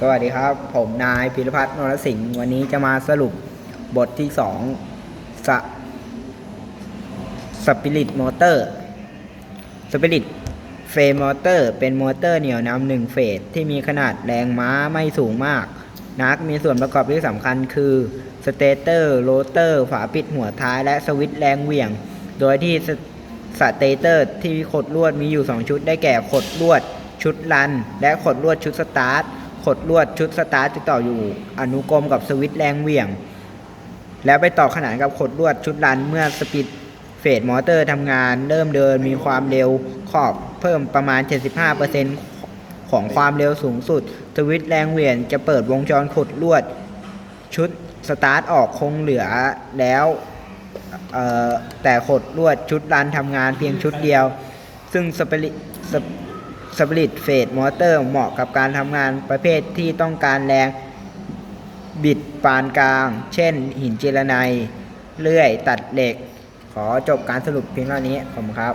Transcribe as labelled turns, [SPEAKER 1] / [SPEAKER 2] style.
[SPEAKER 1] สวัสดีครับ ผมนายพิรพัฒน์นรสิงห์วันนี้จะมาสรุปบทที่2สสปิริตมอเตอร์สปิริตเฟมมอเตอร์เป็นมอเตอร์เหนี่ยวนำหนึ่งเฟสที่มีขนาดแรงม้าไม่สูงมาก นักมีส่วนประกอบที่สำคัญคือสเตเตอร์โรเตอร์ ฝาปิดหัวท้ายและสวิตช์แรงเหวี่ยง โดยที่สสเตเตอร์ที่ขดลวดมีอยู่ 2 ชุดได้แก่ขดลวดชุดรัน และขดลวดชุดสตาร์ท ขดลวดชุดสตาร์ทจะต่ออยู่อนุกรมกับสวิตช์แรงเหวี่ยง แล้วไปต่อขนานกับขดลวดชุดรันเมื่อสปีดเฟสมอเตอร์ทำงาน เริ่มเดินมีความเร็วขอบเพิ่มประมาณ 75%ของความเร็วสูงสุด สวิตช์แรงเหวี่ยงจะเปิดวงจรขดลวด ชุดสตาร์ทออกคงเหลือแล้วแต่ขดลวดชุดรันทำงานเพียงชุดเดียว ซึ่งสปิริส สปริตเฟสมอเตอร์เหมาะกับการทำงานประเภทที่ต้องการแรงบิดปานกลาง เช่น หินเจรไนเลื่อยตัดเหล็ก ขอจบการสรุปเพียงเท่านี้ ขอบคุณครับ